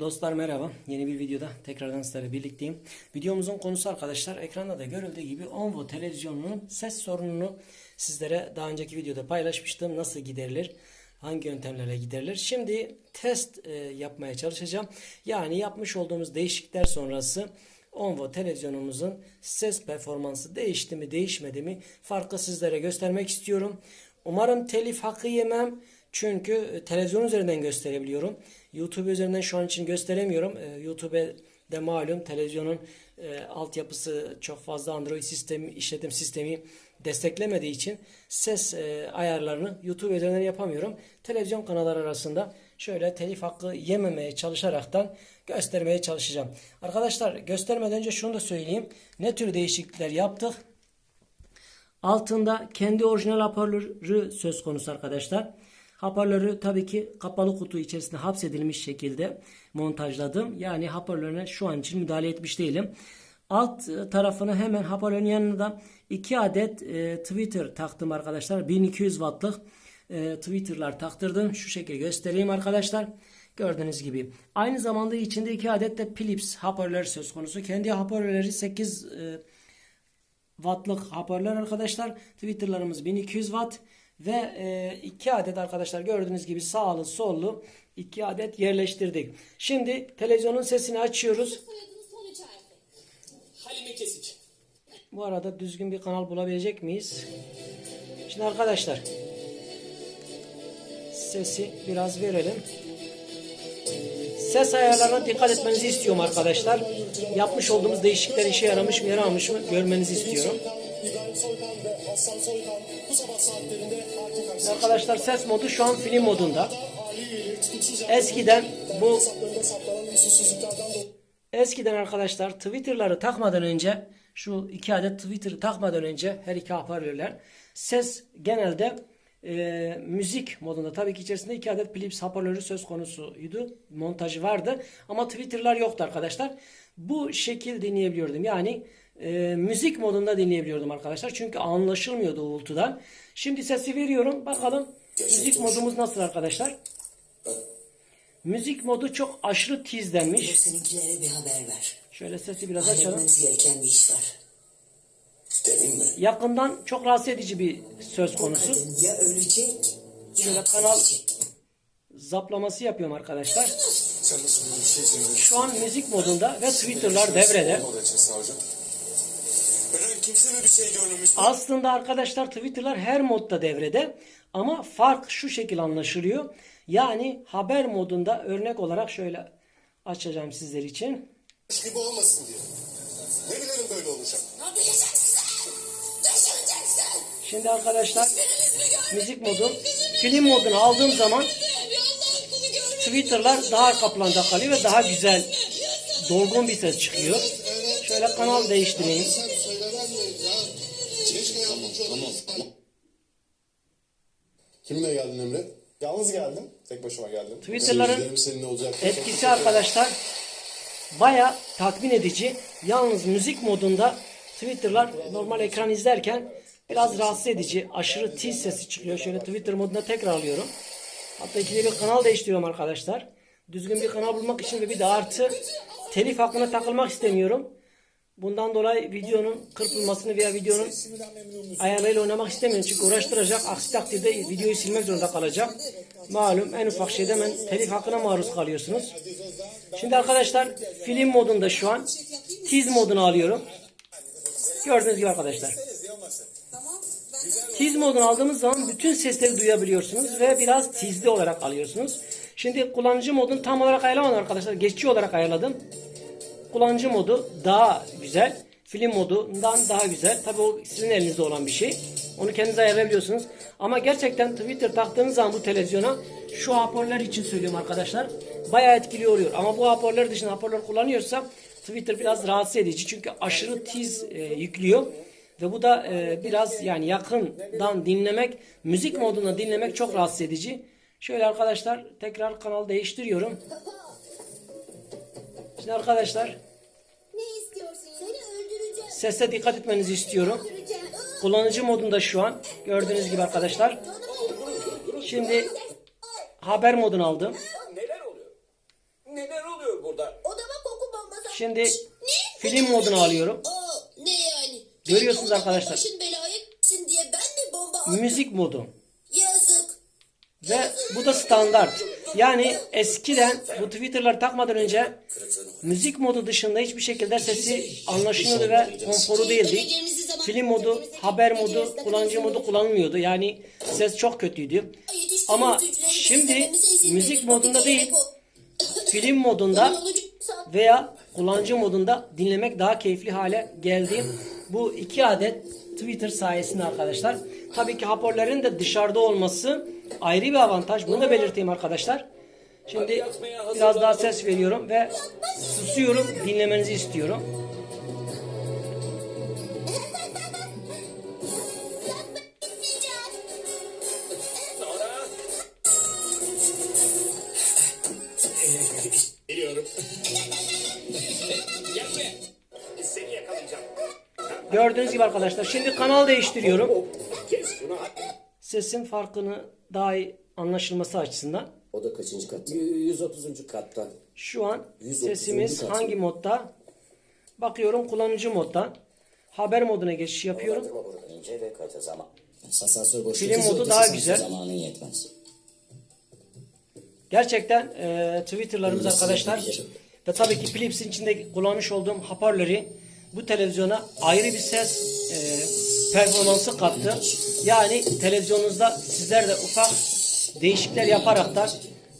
Dostlar merhaba. Yeni bir videoda tekrardan sizlerle birlikteyim. Videomuzun konusu arkadaşlar ekranda da görüldüğü gibi Onvo televizyonunun ses sorununu sizlere daha önceki videoda paylaşmıştım. Nasıl giderilir? Hangi yöntemlerle giderilir? Şimdi test e, yapmaya çalışacağım. Yani yapmış olduğumuz değişiklikler sonrası Onvo televizyonumuzun ses performansı değişti mi değişmedi mi farkı sizlere göstermek istiyorum. Umarım telif hakkı yemem. Çünkü e, televizyon üzerinden gösterebiliyorum. YouTube üzerinden şu an için gösteremiyorum. E, YouTube'de malum televizyonun e, altyapısı çok fazla Android sistemi, işletim sistemi desteklemediği için ses e, ayarlarını YouTube üzerinden yapamıyorum. Televizyon kanalları arasında şöyle telif hakkı yememeye çalışaraktan göstermeye çalışacağım. Arkadaşlar göstermeden önce şunu da söyleyeyim. Ne tür değişiklikler yaptık? Altında kendi orijinal hoparlörü söz konusu arkadaşlar. Hoparlörü tabii ki kapalı kutu içerisinde hapsedilmiş şekilde montajladım. Yani hoparlörüne şu an için müdahale etmiş değilim. Alt e, tarafına hemen hoparlörün yanında 2 adet e, Twitter taktım arkadaşlar. 1200 wattlık e, Twitter'lar taktırdım. Şu şekilde göstereyim arkadaşlar. Gördüğünüz gibi. Aynı zamanda içinde 2 adet de Philips hoparlör söz konusu. Kendi hoparlörleri 8 e, wattlık hoparlör arkadaşlar. Twitter'larımız 1200 watt ve e, iki adet arkadaşlar gördüğünüz gibi sağlı sollu iki adet yerleştirdik. Şimdi televizyonun sesini açıyoruz. Halime Kesici. Bu arada düzgün bir kanal bulabilecek miyiz? Şimdi arkadaşlar sesi biraz verelim. Ses ayarlarına dikkat etmenizi istiyorum arkadaşlar. Yapmış olduğumuz değişiklikler işe yaramış mı yaramamış mı görmenizi istiyorum. İbrahim Soykan ve Hasan Soykan bu sabah saatlerinde karşıya Arkadaşlar ses modu şu an film modunda. Eskiden bu Eskiden arkadaşlar Twitter'ları takmadan önce şu iki adet Twitter'ı takmadan önce her iki hoparlörler ses genelde e, müzik modunda tabii ki içerisinde iki adet Philips hoparlörü söz konusuydu. Montajı vardı ama Twitter'lar yoktu arkadaşlar. Bu şekil dinleyebiliyordum. Yani e, müzik modunda dinleyebiliyordum arkadaşlar. Çünkü anlaşılmıyordu uğultudan. Şimdi sesi veriyorum. Bakalım müzik modumuz nasıl arkadaşlar? Müzik modu çok aşırı tizlenmiş. Seninkilere bir haber ver. Şöyle sesi biraz açalım. Gereken bir iş var. Demin mi? Yakından çok rahatsız edici bir söz konusu. Ya ölecek ya Şöyle kanal-. Zaplaması yapıyorum arkadaşlar. Şu an müzik modunda ve Twitter'lar devrede. Kimse mi bir şey görmemiş? Aslında arkadaşlar Twitter'lar her modda devrede. Ama fark şu şekil anlaşılıyor. Yani haber modunda örnek olarak şöyle açacağım sizler için. gibi olmasın diye. Ne bilelim böyle olacak. Ne diyeceksin? Düşüneceksin. Şimdi arkadaşlar müzik modu film modunu aldığım zaman. Twitter'lar daha arka planda kalıyor ve daha güzel dolgun bir ses çıkıyor. Şöyle kanal değiştireyim. Keşke yardımcı tamam, Kimle geldin Emre? Yalnız geldim. Tek başıma geldim. Twitter'ların etkisi arkadaşlar baya tatmin edici. Yalnız müzik modunda Twitter'lar normal ekran izlerken biraz rahatsız edici. Aşırı tiz sesi çıkıyor. Şöyle Twitter moduna tekrar alıyorum. Hatta ikide bir kanal değiştiriyorum arkadaşlar. Düzgün bir kanal bulmak için ve bir de artı telif hakkına takılmak istemiyorum. Bundan dolayı videonun kırpılmasını veya videonun ayarlarıyla oynamak istemiyorum. Çünkü uğraştıracak. Aksi takdirde videoyu silmek zorunda kalacağım. Malum en ufak şeyde hemen telif hakkına maruz kalıyorsunuz. Şimdi arkadaşlar film modunda şu an. Tiz modunu alıyorum. Gördüğünüz gibi arkadaşlar. Tiz modunu aldığımız zaman bütün sesleri duyabiliyorsunuz ve biraz tizli olarak alıyorsunuz. Şimdi kullanıcı modunu tam olarak ayarlamadım arkadaşlar. Geçici olarak ayarladım. Kullanıcı modu daha güzel. Film modundan daha güzel. Tabii o sizin elinizde olan bir şey. Onu kendiniz ayarlayabiliyorsunuz. Ama gerçekten Twitter taktığınız zaman bu televizyona şu hoparlör için söylüyorum arkadaşlar. Bayağı etkili oluyor. Ama bu hoparlör dışında hoparlör kullanıyorsa Twitter biraz rahatsız edici. Çünkü aşırı tiz e, yüklüyor. Ve bu da e, biraz yani yakından dinlemek, müzik modunda dinlemek çok rahatsız edici. Şöyle arkadaşlar tekrar kanal değiştiriyorum. Şimdi arkadaşlar Ne istiyorsun? Seni öldüreceğim. sese dikkat etmenizi istiyorum. Öldüreceğim. Kullanıcı modunda şu an. Gördüğünüz gibi arkadaşlar. Şimdi haber modunu aldım. Neler oluyor? Neler oluyor burada. Odama koku bombası. Şimdi Ne? film modunu alıyorum. Aa, ne yani? Görüyorsunuz Odama arkadaşlar. Başın belaya gitsin diye ben de bomba attım. Müzik modu. Yazık. Ve bu da standart. Yani eskiden bu Twitter'ları takmadan önce müzik modu dışında hiçbir şekilde sesi anlaşılmıyordu ve konforu değildi. Film modu, haber modu, kullanıcı modu kullanılmıyordu. Yani ses çok kötüydü. Ama şimdi müzik modunda değil, film modunda veya kullanıcı modunda dinlemek daha keyifli hale geldi. Bu iki adet Twitter sayesinde arkadaşlar. Tabii ki hoparlörlerin de dışarıda olması ayrı bir avantaj. Bunu da belirteyim arkadaşlar. Şimdi biraz daha ses veriyorum ve susuyorum. Dinlemenizi istiyorum. Gördüğünüz gibi arkadaşlar. Şimdi kanal değiştiriyorum. Sesin farkını daha iyi anlaşılması açısından. O da kaçıncı kat? 130. katta. Şu an 130. sesimiz kat. hangi modda? Bakıyorum kullanıcı modda. Haber moduna geçiş yapıyorum. İnce ve katı zaman. Asansör boşluğu Film modu daha güzel. Zamanın yetmez. Gerçekten e, Twitter'larımız arkadaşlar ve tabii ki Philips'in içinde kullanmış olduğum hoparlörü bu televizyona ayrı bir ses e, performansı kattı. Yani televizyonunuzda sizler de ufak değişiklikler yaparaktan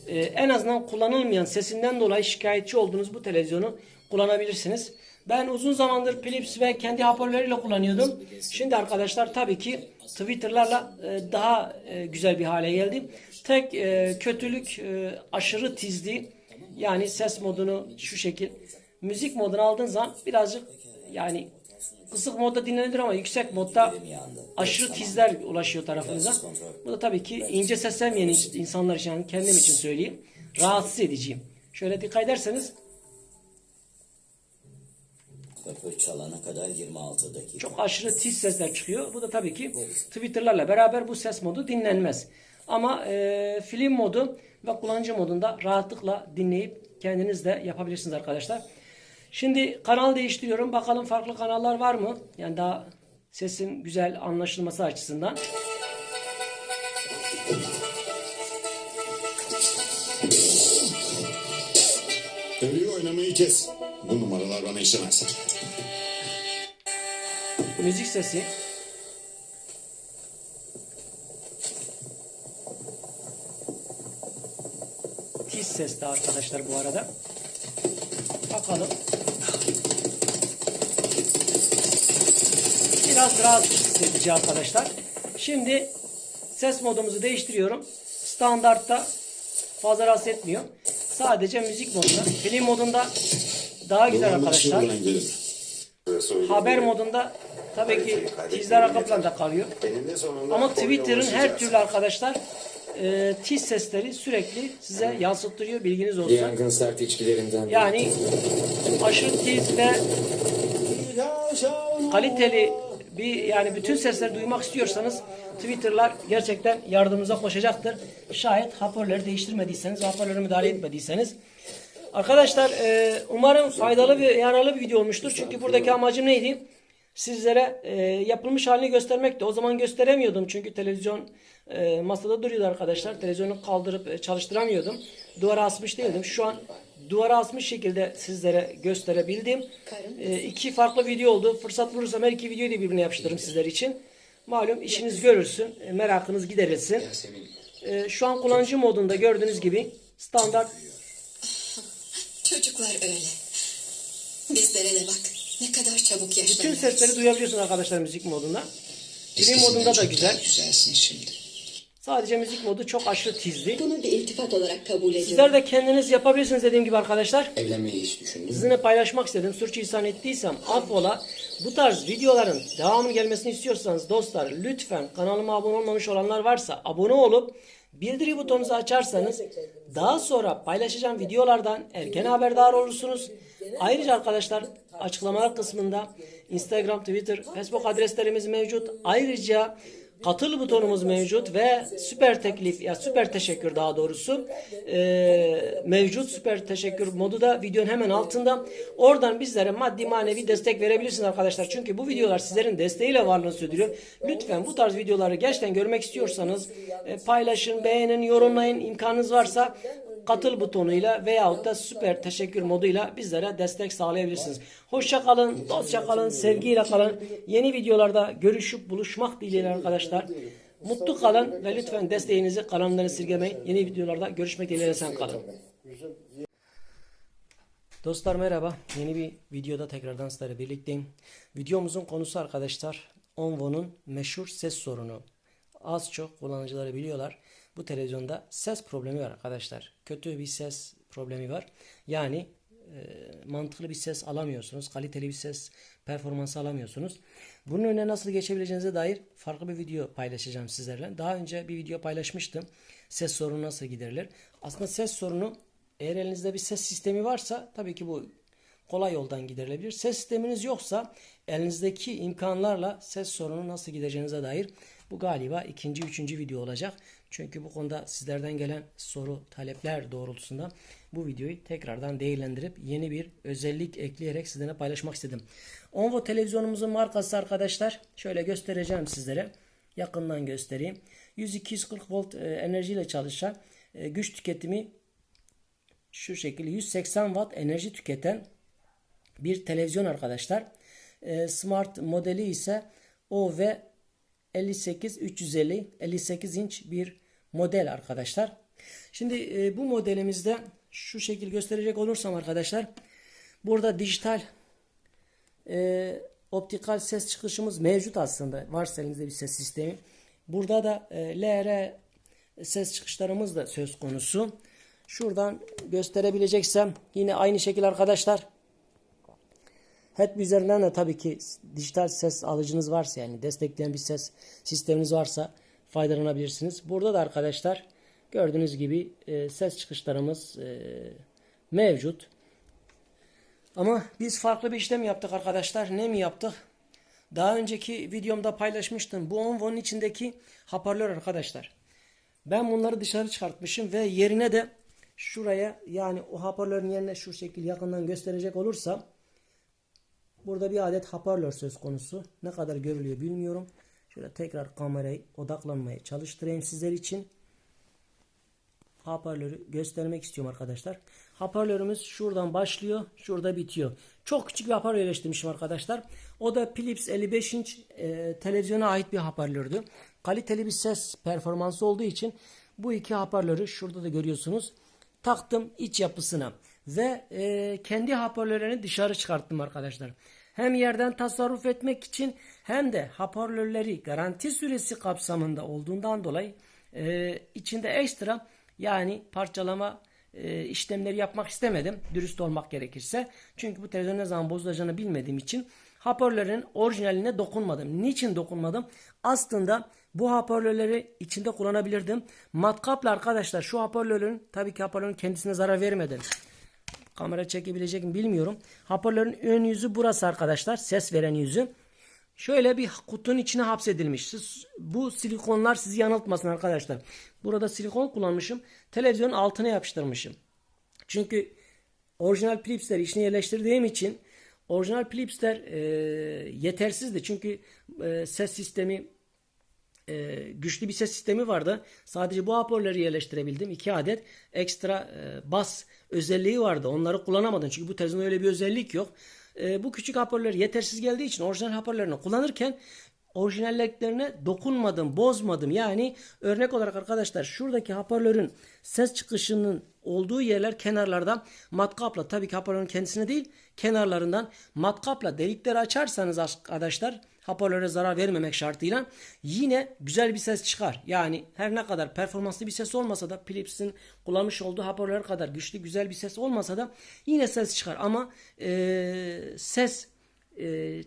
e, en azından kullanılmayan sesinden dolayı şikayetçi olduğunuz bu televizyonu kullanabilirsiniz. Ben uzun zamandır Philips ve kendi hoparlörüyle kullanıyordum. Şimdi arkadaşlar tabii ki Twitter'larla e, daha e, güzel bir hale geldim. Tek e, kötülük e, aşırı tizli. Yani ses modunu şu şekil. Müzik modunu aldığın zaman birazcık yani kısık modda dinlenir ama yüksek modda aşırı tizler ulaşıyor tarafınıza. Bu da tabii ki ince ses sevmeyen insanlar için yani kendim için söyleyeyim. Rahatsız ediciyim. Şöyle dikkat ederseniz Kapı çalana kadar 26 dakika. çok aşırı tiz sesler çıkıyor. Bu da tabii ki Twitter'larla beraber bu ses modu dinlenmez. Ama e, film modu ve kullanıcı modunda rahatlıkla dinleyip kendiniz de yapabilirsiniz arkadaşlar. Şimdi kanal değiştiriyorum. Bakalım farklı kanallar var mı? Yani daha sesin güzel anlaşılması açısından. Ölüyü oynamayı kes. Bu numaralar bana işlemez. Müzik sesi. Tiz ses de arkadaşlar bu arada. Bakalım. Biraz rahatsız edici arkadaşlar. Şimdi ses modumuzu değiştiriyorum. Standartta fazla rahatsız etmiyor. Sadece müzik modunda. Film modunda daha güzel arkadaşlar. Haber modunda tabii ki tizler arka planda kalıyor. Ama Twitter'ın her türlü arkadaşlar e, tiz sesleri sürekli size yansıttırıyor bilginiz olsun. Yangın sert içkilerinden. Yani aşırı tiz ve kaliteli bir yani bütün sesleri duymak istiyorsanız Twitter'lar gerçekten yardımınıza koşacaktır. Şayet hoparlörü değiştirmediyseniz, hoparlörü müdahale etmediyseniz. Arkadaşlar e, umarım faydalı ve yararlı bir video olmuştur. Çünkü buradaki amacım neydi? Sizlere e, yapılmış halini göstermekti. O zaman gösteremiyordum çünkü televizyon e, masada duruyordu arkadaşlar. Televizyonu kaldırıp e, çalıştıramıyordum. Duvara asmış değildim. Şu an duvara asmış şekilde sizlere gösterebildim. E, iki farklı video oldu. Fırsat bulursam her iki videoyu da birbirine yapıştırırım sizler için. Malum işiniz görülsün, e, merakınız giderilsin. E, şu an kullanıcı modunda gördüğünüz gibi standart Çocuklar öyle. Bizlere de bak. Ne kadar çabuk bütün yaşlanıyoruz. sesleri duyabiliyorsunuz arkadaşlar müzik modunda. Film modunda da güzel. Güzelsin şimdi. Sadece müzik modu çok aşırı tizli. Bunu bir iltifat olarak kabul ediyorum. Sizler de kendiniz yapabilirsiniz dediğim gibi arkadaşlar. Evlenmeyi hiç düşündün mü? Sizinle paylaşmak istedim. Sürçülisan ettiysem affola. Bu tarz videoların devamının gelmesini istiyorsanız dostlar lütfen kanalıma abone olmamış olanlar varsa abone olup bildiri butonunuzu açarsanız daha sonra paylaşacağım videolardan erken haberdar olursunuz. Ayrıca arkadaşlar açıklamalar kısmında Instagram, Twitter, Facebook adreslerimiz mevcut. Ayrıca katıl butonumuz mevcut ve süper teklif ya süper teşekkür daha doğrusu e, mevcut süper teşekkür modu da videonun hemen altında. Oradan bizlere maddi manevi destek verebilirsiniz arkadaşlar. Çünkü bu videolar sizlerin desteğiyle varlığını sürdürüyor. Lütfen bu tarz videoları gerçekten görmek istiyorsanız e, paylaşın, beğenin, yorumlayın. imkanınız varsa katıl butonuyla veyahut da süper teşekkür moduyla bizlere destek sağlayabilirsiniz. Hoşça kalın, dostça kalın, sevgiyle kalın. Yeni videolarda görüşüp buluşmak dileğiyle arkadaşlar. Mutlu kalın ve lütfen desteğinizi kanalımdan esirgemeyin. Yeni videolarda görüşmek dileğiyle sen kalın. Dostlar merhaba. Yeni bir videoda tekrardan sizlerle birlikteyim. Videomuzun konusu arkadaşlar Onvo'nun meşhur ses sorunu. Az çok kullanıcıları biliyorlar. Bu televizyonda ses problemi var arkadaşlar. Kötü bir ses problemi var. Yani e, mantıklı bir ses alamıyorsunuz. Kaliteli bir ses performansı alamıyorsunuz. Bunun önüne nasıl geçebileceğinize dair farklı bir video paylaşacağım sizlerle. Daha önce bir video paylaşmıştım. Ses sorunu nasıl giderilir? Aslında ses sorunu eğer elinizde bir ses sistemi varsa tabii ki bu kolay yoldan giderilebilir. Ses sisteminiz yoksa elinizdeki imkanlarla ses sorunu nasıl gideceğinize dair bu galiba ikinci, üçüncü video olacak. Çünkü bu konuda sizlerden gelen soru, talepler doğrultusunda bu videoyu tekrardan değerlendirip yeni bir özellik ekleyerek sizlerle paylaşmak istedim. Onvo televizyonumuzun markası arkadaşlar. Şöyle göstereceğim sizlere. Yakından göstereyim. 100-240 volt e, enerjiyle çalışan e, güç tüketimi şu şekilde 180 watt enerji tüketen bir televizyon arkadaşlar. E, smart modeli ise OV 58 350 58 inç bir model arkadaşlar. Şimdi e, bu modelimizde şu şekil gösterecek olursam arkadaşlar burada dijital e, optikal ses çıkışımız mevcut aslında. Varsa elinizde bir ses sistemi. Burada da e, LR ses çıkışlarımız da söz konusu. Şuradan gösterebileceksem yine aynı şekil arkadaşlar. Hep üzerinden de tabii ki dijital ses alıcınız varsa yani destekleyen bir ses sisteminiz varsa faydalanabilirsiniz. Burada da arkadaşlar gördüğünüz gibi e, ses çıkışlarımız e, mevcut. Ama biz farklı bir işlem yaptık arkadaşlar. Ne mi yaptık? Daha önceki videomda paylaşmıştım. Bu Onvo'nun içindeki hoparlör arkadaşlar. Ben bunları dışarı çıkartmışım ve yerine de şuraya yani o hoparlörün yerine şu şekil yakından gösterecek olursam burada bir adet hoparlör söz konusu. Ne kadar görülüyor bilmiyorum. Şöyle tekrar kamerayı odaklanmaya çalıştırayım sizler için. Hoparlörü göstermek istiyorum arkadaşlar. Hoparlörümüz şuradan başlıyor. Şurada bitiyor. Çok küçük bir hoparlör yerleştirmişim arkadaşlar. O da Philips 55 inç e, televizyona ait bir hoparlördü. Kaliteli bir ses performansı olduğu için bu iki hoparlörü şurada da görüyorsunuz. Taktım iç yapısına. Ve e, kendi hoparlörlerini dışarı çıkarttım arkadaşlar. Hem yerden tasarruf etmek için hem de hoparlörleri garanti süresi kapsamında olduğundan dolayı e, içinde ekstra yani parçalama e, işlemleri yapmak istemedim. Dürüst olmak gerekirse. Çünkü bu televizyon ne zaman bozulacağını bilmediğim için hoparlörlerin orijinaline dokunmadım. Niçin dokunmadım? Aslında bu hoparlörleri içinde kullanabilirdim. Matkapla arkadaşlar şu hoparlörün tabii ki hoparlörün kendisine zarar vermeden kamera çekebilecek mi bilmiyorum. Hoparlörün ön yüzü burası arkadaşlar. Ses veren yüzü. Şöyle bir kutunun içine hapsedilmiş. Siz, bu silikonlar sizi yanıltmasın arkadaşlar. Burada silikon kullanmışım. Televizyonun altına yapıştırmışım. Çünkü orijinal Philips'leri içine yerleştirdiğim için orijinal Philips'ler e, yetersizdi. Çünkü e, ses sistemi güçlü bir ses sistemi vardı. Sadece bu hoparlörleri yerleştirebildim. iki adet ekstra e, bas özelliği vardı. Onları kullanamadım. Çünkü bu televizyonda öyle bir özellik yok. E, bu küçük hoparlör yetersiz geldiği için orijinal hoparlörünü kullanırken orijinalliklerine dokunmadım, bozmadım. Yani örnek olarak arkadaşlar şuradaki hoparlörün ses çıkışının olduğu yerler kenarlardan matkapla tabii ki hoparlörün kendisine değil kenarlarından matkapla delikleri açarsanız arkadaşlar hoparlöre zarar vermemek şartıyla yine güzel bir ses çıkar. Yani her ne kadar performanslı bir ses olmasa da Philips'in kullanmış olduğu hoparlör kadar güçlü güzel bir ses olmasa da yine ses çıkar. Ama e, ses e,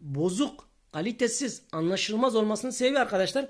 bozuk, kalitesiz, anlaşılmaz olmasının sebebi arkadaşlar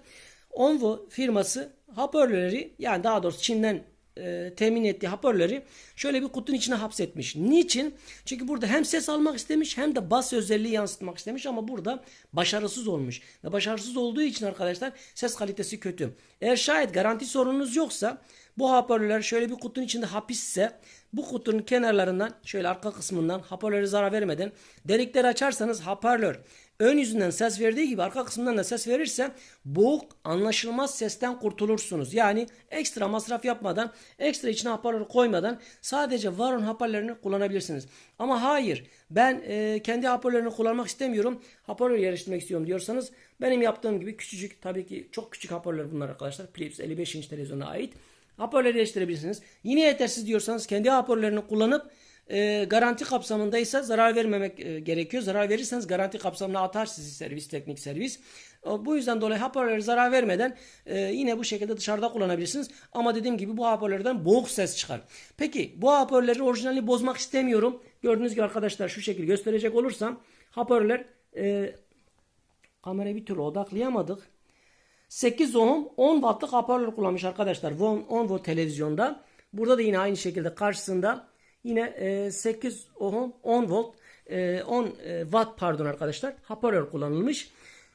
Onvo firması hoparlörleri yani daha doğrusu Çin'den e, temin ettiği hoparlörü şöyle bir kutunun içine hapsetmiş. Niçin? Çünkü burada hem ses almak istemiş hem de bas özelliği yansıtmak istemiş ama burada başarısız olmuş. Ve başarısız olduğu için arkadaşlar ses kalitesi kötü. Eğer şayet garanti sorununuz yoksa bu hoparlörler şöyle bir kutunun içinde hapisse bu kutunun kenarlarından şöyle arka kısmından hoparlöre zarar vermeden delikleri açarsanız hoparlör ön yüzünden ses verdiği gibi arka kısmından da ses verirse boğuk anlaşılmaz sesten kurtulursunuz. Yani ekstra masraf yapmadan ekstra içine hoparlör koymadan sadece var olan hoparlörünü kullanabilirsiniz. Ama hayır ben e, kendi hoparlörünü kullanmak istemiyorum hoparlör yerleştirmek istiyorum diyorsanız benim yaptığım gibi küçücük tabii ki çok küçük hoparlör bunlar arkadaşlar Philips 55 inç televizyona ait. Hoparlörü değiştirebilirsiniz. Yine yetersiz diyorsanız kendi hoparlörünü kullanıp e, garanti kapsamındaysa zarar vermemek e, gerekiyor. Zarar verirseniz garanti kapsamına atar sizi servis, teknik servis. O, bu yüzden dolayı hoparlöre zarar vermeden e, yine bu şekilde dışarıda kullanabilirsiniz. Ama dediğim gibi bu hoparlörden boğuk ses çıkar. Peki bu hoparlörlerin orijinalini bozmak istemiyorum. Gördüğünüz gibi arkadaşlar şu şekilde gösterecek olursam hoparlörler e, kamerayı bir türlü odaklayamadık. 8 ohm 10 wattlık hoparlör kullanmış arkadaşlar. 10, 10 volt televizyonda. Burada da yine aynı şekilde karşısında yine e, 8 ohm 10 volt e, 10 e, watt pardon arkadaşlar hoparlör kullanılmış.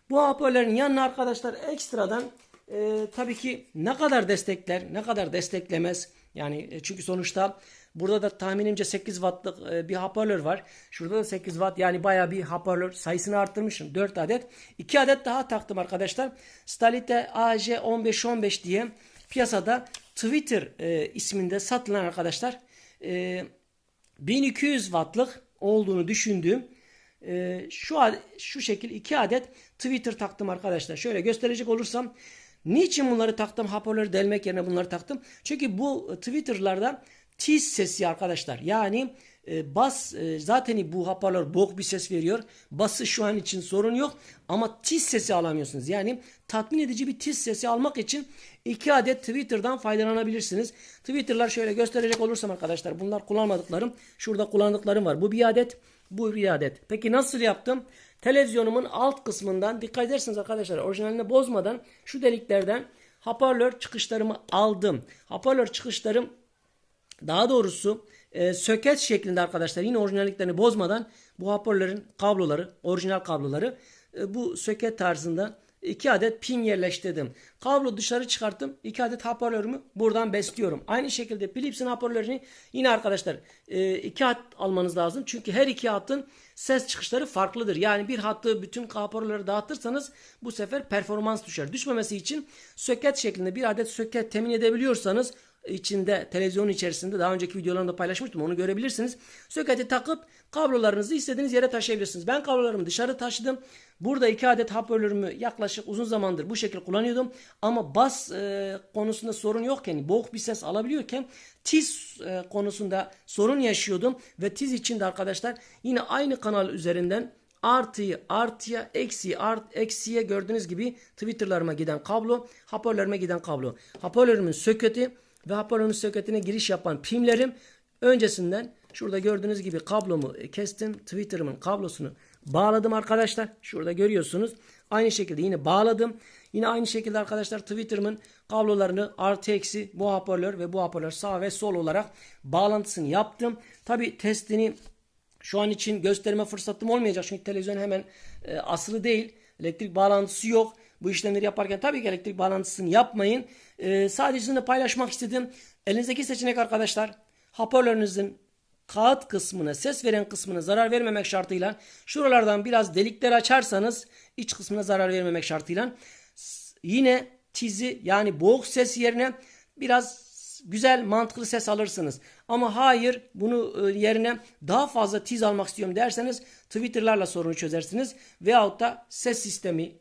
Bu hoparlörün yanına arkadaşlar ekstradan e, tabii ki ne kadar destekler ne kadar desteklemez yani e, çünkü sonuçta burada da tahminimce 8 wattlık e, bir hoparlör var. Şurada da 8 watt yani baya bir hoparlör sayısını arttırmışım 4 adet. 2 adet daha taktım arkadaşlar. Stalite AJ1515 diye piyasada Twitter e, isminde satılan arkadaşlar e, 1200 wattlık olduğunu düşündüğüm e, şu şu şekil 2 adet Twitter taktım arkadaşlar. Şöyle gösterecek olursam niçin bunları taktım? Hoparlörü delmek yerine bunları taktım. Çünkü bu Twitter'larda tiz sesi arkadaşlar. Yani e, bas e, zaten bu hoparlör bok bir ses veriyor. Bası şu an için sorun yok ama tiz sesi alamıyorsunuz. Yani tatmin edici bir tiz sesi almak için iki adet Twitter'dan faydalanabilirsiniz. Twitter'lar şöyle gösterecek olursam arkadaşlar bunlar kullanmadıklarım. Şurada kullandıklarım var. Bu bir adet, bu bir adet. Peki nasıl yaptım? Televizyonumun alt kısmından dikkat ederseniz arkadaşlar orijinalini bozmadan şu deliklerden hoparlör çıkışlarımı aldım. Hoparlör çıkışlarım daha doğrusu e, söket şeklinde arkadaşlar yine orijinalliklerini bozmadan bu hoparlörün kabloları, orijinal kabloları e, bu söket tarzında iki adet pin yerleştirdim. Kablo dışarı çıkarttım. iki adet hoparlörümü buradan besliyorum. Aynı şekilde Philips'in hoparlörünü yine arkadaşlar e, iki hat almanız lazım. Çünkü her iki hattın ses çıkışları farklıdır. Yani bir hattı bütün hoparlörleri dağıtırsanız bu sefer performans düşer. Düşmemesi için söket şeklinde bir adet söket temin edebiliyorsanız içinde televizyonun içerisinde daha önceki videolarımda paylaşmıştım onu görebilirsiniz. Soketi takıp kablolarınızı istediğiniz yere taşıyabilirsiniz. Ben kablolarımı dışarı taşıdım. Burada iki adet hoparlörümü yaklaşık uzun zamandır bu şekilde kullanıyordum. Ama bas e, konusunda sorun yokken, boğuk bir ses alabiliyorken tiz e, konusunda sorun yaşıyordum. Ve tiz için de arkadaşlar yine aynı kanal üzerinden artıyı artıya eksiği art eksiye gördüğünüz gibi Twitter'larıma giden kablo, hoparlörüme giden kablo. Hoparlörümün söketi ve hoparlörün söketine giriş yapan pimlerim öncesinden şurada gördüğünüz gibi kablomu kestim. Twitter'ımın kablosunu bağladım arkadaşlar. Şurada görüyorsunuz. Aynı şekilde yine bağladım. Yine aynı şekilde arkadaşlar Twitter'ımın kablolarını artı eksi bu hoparlör ve bu hoparlör sağ ve sol olarak bağlantısını yaptım. Tabi testini şu an için gösterme fırsatım olmayacak. Çünkü televizyon hemen e, asılı değil. Elektrik bağlantısı yok. Bu işlemleri yaparken tabii ki elektrik bağlantısını yapmayın. E, sadece sizinle paylaşmak istedim. Elinizdeki seçenek arkadaşlar hoparlörünüzün kağıt kısmına, ses veren kısmına zarar vermemek şartıyla şuralardan biraz delikler açarsanız iç kısmına zarar vermemek şartıyla yine tizi yani boğuk ses yerine biraz güzel mantıklı ses alırsınız. Ama hayır bunu e, yerine daha fazla tiz almak istiyorum derseniz Twitter'larla sorunu çözersiniz. Veyahut da ses sistemi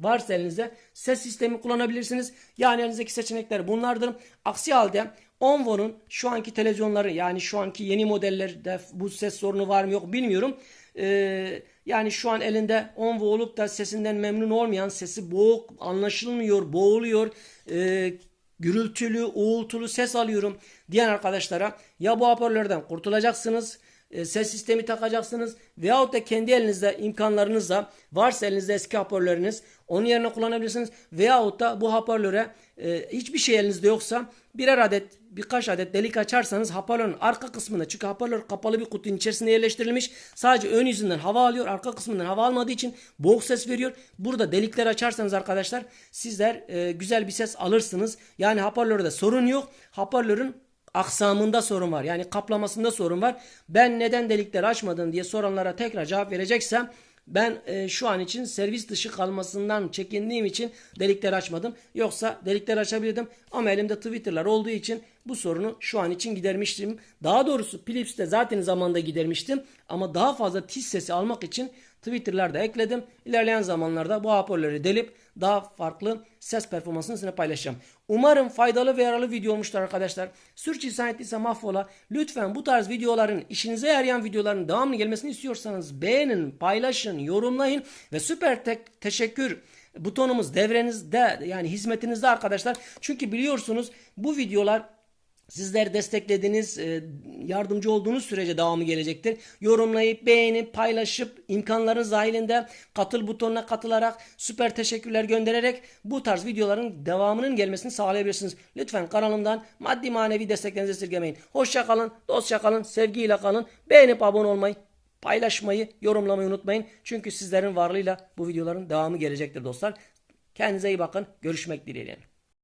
varsa elinizde ses sistemi kullanabilirsiniz. Yani elinizdeki seçenekler bunlardır. Aksi halde Onvo'nun şu anki televizyonları yani şu anki yeni modellerde bu ses sorunu var mı yok bilmiyorum. Ee, yani şu an elinde Onvo olup da sesinden memnun olmayan sesi boğuk anlaşılmıyor boğuluyor. Ee, gürültülü, uğultulu ses alıyorum diyen arkadaşlara ya bu hoparlörden kurtulacaksınız, e, ses sistemi takacaksınız veyahut da kendi elinizde imkanlarınızla varsa elinizde eski hoparlörünüz onun yerine kullanabilirsiniz veyahut da bu hoparlöre e, hiçbir şey elinizde yoksa birer adet birkaç adet delik açarsanız hoparlörün arka kısmında çünkü hoparlör kapalı bir kutunun içerisinde yerleştirilmiş. Sadece ön yüzünden hava alıyor. Arka kısmından hava almadığı için boğuk ses veriyor. Burada delikler açarsanız arkadaşlar sizler e, güzel bir ses alırsınız. Yani hoparlörde sorun yok. Hoparlörün aksamında sorun var. Yani kaplamasında sorun var. Ben neden delikleri açmadım diye soranlara tekrar cevap vereceksem ben e, şu an için servis dışı kalmasından çekindiğim için delikleri açmadım. Yoksa delikleri açabilirdim ama elimde Twitter'lar olduğu için bu sorunu şu an için gidermiştim. Daha doğrusu Philips'te zaten zamanında gidermiştim ama daha fazla tiz sesi almak için Twitter'larda ekledim. İlerleyen zamanlarda bu hoparlörü delip daha farklı ses performansını sizinle paylaşacağım. Umarım faydalı ve yararlı video olmuştur arkadaşlar. Sürçülisan ettiyse mahvola. Lütfen bu tarz videoların işinize yarayan videoların devamlı gelmesini istiyorsanız beğenin, paylaşın, yorumlayın ve süper tek teşekkür butonumuz devrenizde yani hizmetinizde arkadaşlar. Çünkü biliyorsunuz bu videolar Sizler desteklediğiniz, e, yardımcı olduğunuz sürece devamı gelecektir. Yorumlayıp, beğenip, paylaşıp, imkanlarınız dahilinde katıl butonuna katılarak, süper teşekkürler göndererek bu tarz videoların devamının gelmesini sağlayabilirsiniz. Lütfen kanalımdan maddi manevi desteklerinizi esirgemeyin. Hoşça kalın, dostça kalın, sevgiyle kalın. Beğenip abone olmayı, paylaşmayı, yorumlamayı unutmayın. Çünkü sizlerin varlığıyla bu videoların devamı gelecektir dostlar. Kendinize iyi bakın. Görüşmek dileğiyle.